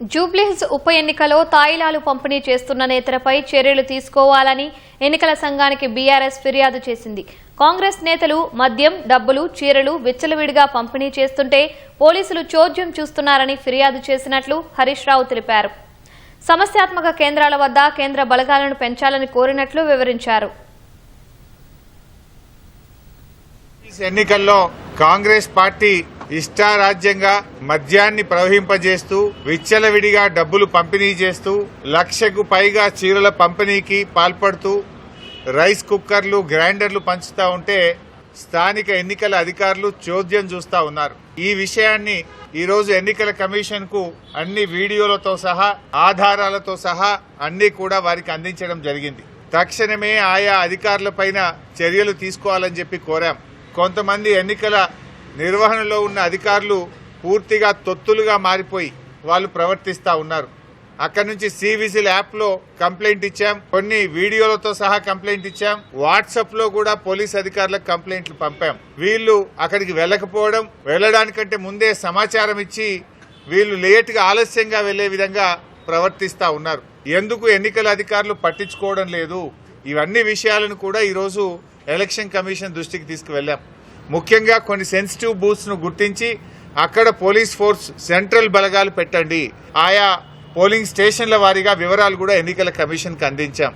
జూబ్లీహిల్స్ ఉప ఎన్నికలో తాయిలాలు పంపిణీ చేస్తున్న నేతలపై చర్యలు తీసుకోవాలని ఎన్నికల సంఘానికి బీఆర్ఎస్ ఫిర్యాదు చేసింది. కాంగ్రెస్ నేతలు మద్యం డబ్బులు చీరలు విచ్చలవిడిగా పంపిణీ చేస్తుంటే పోలీసులు చోద్యం చూస్తున్నారని ఫిర్యాదు చేసినట్లు హరీష్ రావు తెలిపారు. సమస్యాత్మక కేంద్రాల వద్ద కేంద్ర బలగాలను పెంచాలని కోరినట్లు వివరించారు. ఎన్నికల్లో కాంగ్రెస్ పార్టీ ఇష్టారాజ్యంగా మద్యాన్ని ప్రవహింపజేస్తూ విచ్చలవిడిగా డబ్బులు పంపిణీ చేస్తూ లక్షకు పైగా చీరల పంపిణీకి పాల్పడుతూ రైస్ కుక్కర్లు గ్రైండర్లు పంచుతూ ఉంటే స్థానిక ఎన్నికల అధికారులు చోద్యం చూస్తా ఉన్నారు. ఈ విషయాన్ని ఈరోజు ఎన్నికల కమిషన్కు అన్ని వీడియోలతో సహా ఆధారాలతో సహా అన్ని కూడా వారికి అందించడం జరిగింది. తక్షణమే ఆయా అధికారులపైన చర్యలు తీసుకోవాలని చెప్పి కోరాం. కొంతమంది ఎన్నికల నిర్వహణలో ఉన్న అధికారులు పూర్తిగా తొత్తులుగా మారిపోయి వాళ్ళు ప్రవర్తిస్తూ ఉన్నారు. అక్కడ నుంచి సివిజిల్ యాప్లో కంప్లైంట్ ఇచ్చాం. కొన్ని వీడియోలతో సహా కంప్లైంట్ ఇచ్చాం. వాట్సాప్లో కూడా పోలీస్ అధికారులకు కంప్లైంట్లు పంపాం. వీళ్ళు అక్కడికి వెళ్ళకపోవడం వెళ్ళడానికంటే ముందే సమాచారం ఇచ్చి వీళ్ళు లేట్గా ఆలస్యంగా వెళ్ళే విధంగా ప్రవర్తిస్తూ ఉన్నారు. ఎందుకు ఎన్నికల అధికారులు పట్టించుకోవడం లేదు? ఇవన్నీ విషయాలను కూడా ఈరోజు ఎలక్షన్ కమిషన్ దృష్టికి తీసుకువెళ్ళాం. ముఖ్యంగా కొన్ని సెన్సిటివ్ బూత్స్ను గుర్తించి అక్కడ పోలీస్ ఫోర్స్ సెంట్రల్ బలగాలు పెట్టండి. ఆయా పోలింగ్ స్టేషన్ల వారీగా వివరాలు కూడా ఎన్నికల కమిషన్కి అందించాం.